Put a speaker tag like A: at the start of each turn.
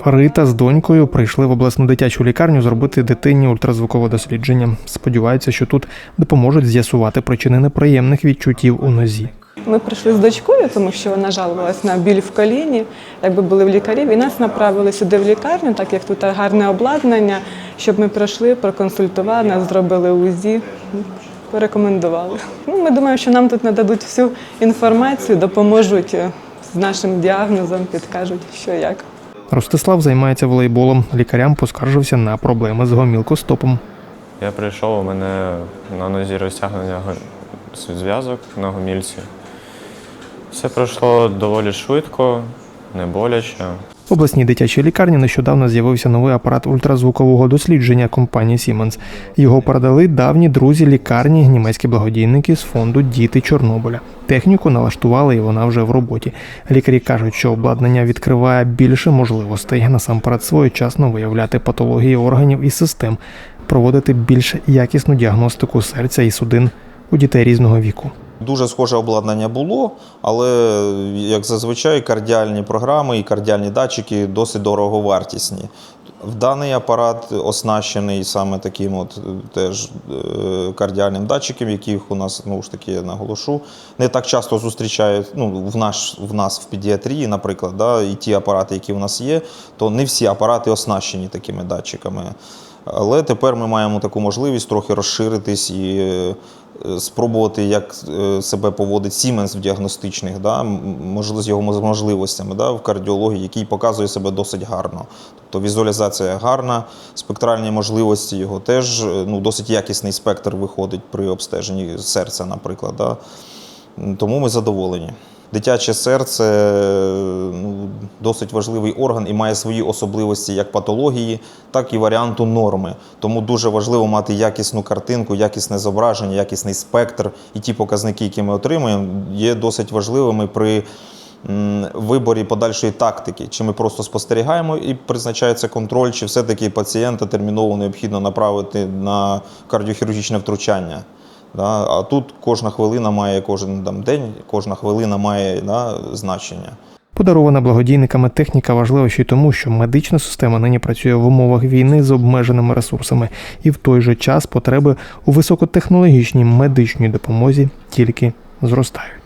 A: Рита з донькою прийшли в обласну дитячу лікарню зробити дитині ультразвукове дослідження. Сподіваються, що тут допоможуть з'ясувати причини неприємних відчуттів у нозі.
B: Ми прийшли з дочкою, тому що вона жалувалась на біль в коліні. Якби були в лікарів, і нас направили сюди в лікарню, так як тут гарне обладнання, щоб ми пройшли, проконсультували, нас зробили УЗІ, порекомендували. Ну, ми думаємо, що нам тут нададуть всю інформацію, допоможуть з нашим діагнозом, підкажуть, що як.
A: Ростислав займається волейболом. Лікарям поскаржився на проблеми з гомілкостопом.
C: Я прийшов, у мене на нозі розтягнення зв'язок на гомільці. Все пройшло доволі швидко, не боляче.
A: Обласній дитячій лікарні нещодавно з'явився новий апарат ультразвукового дослідження компанії Siemens. Його передали давні друзі лікарні, німецькі благодійники з фонду Діти Чорнобиля. Техніку налаштували і вона вже в роботі. Лікарі кажуть, що обладнання відкриває більше можливостей насамперед своєчасно виявляти патології органів і систем, проводити більш якісну діагностику серця і судин у дітей різного віку.
D: Дуже схоже обладнання було, але як зазвичай кардіальні програми і кардіальні датчики досить дороговартісні. В даний апарат оснащений саме таким от е, теж е, кардіальним датчиком, яких у нас знову ж таки я наголошу, не так часто зустрічають ну, в, наш, в нас в педіатрії, наприклад, да, і ті апарати, які у нас є, то не всі апарати оснащені такими датчиками. Але тепер ми маємо таку можливість трохи розширитись і е, спробувати, як себе поводить Siemens в діагностичних, да, можливо, з його можливостями да, в кардіології, який показує себе досить гарно. Тобто візуалізація гарна, спектральні можливості його теж е, ну, досить якісний спектр виходить при обстеженні серця, наприклад. Да. Тому ми задоволені. Дитяче серце ну, досить важливий орган і має свої особливості як патології, так і варіанту норми. Тому дуже важливо мати якісну картинку, якісне зображення, якісний спектр. І ті показники, які ми отримуємо, є досить важливими при виборі подальшої тактики. Чи ми просто спостерігаємо і призначається контроль, чи все-таки пацієнта терміново необхідно направити на кардіохірургічне втручання. Да? А тут кожна хвилина має кожен там, день, кожна хвилина має да, значення.
A: Подарована благодійниками техніка важлива ще й тому, що медична система нині працює в умовах війни з обмеженими ресурсами, і в той же час потреби у високотехнологічній медичній допомозі тільки зростають.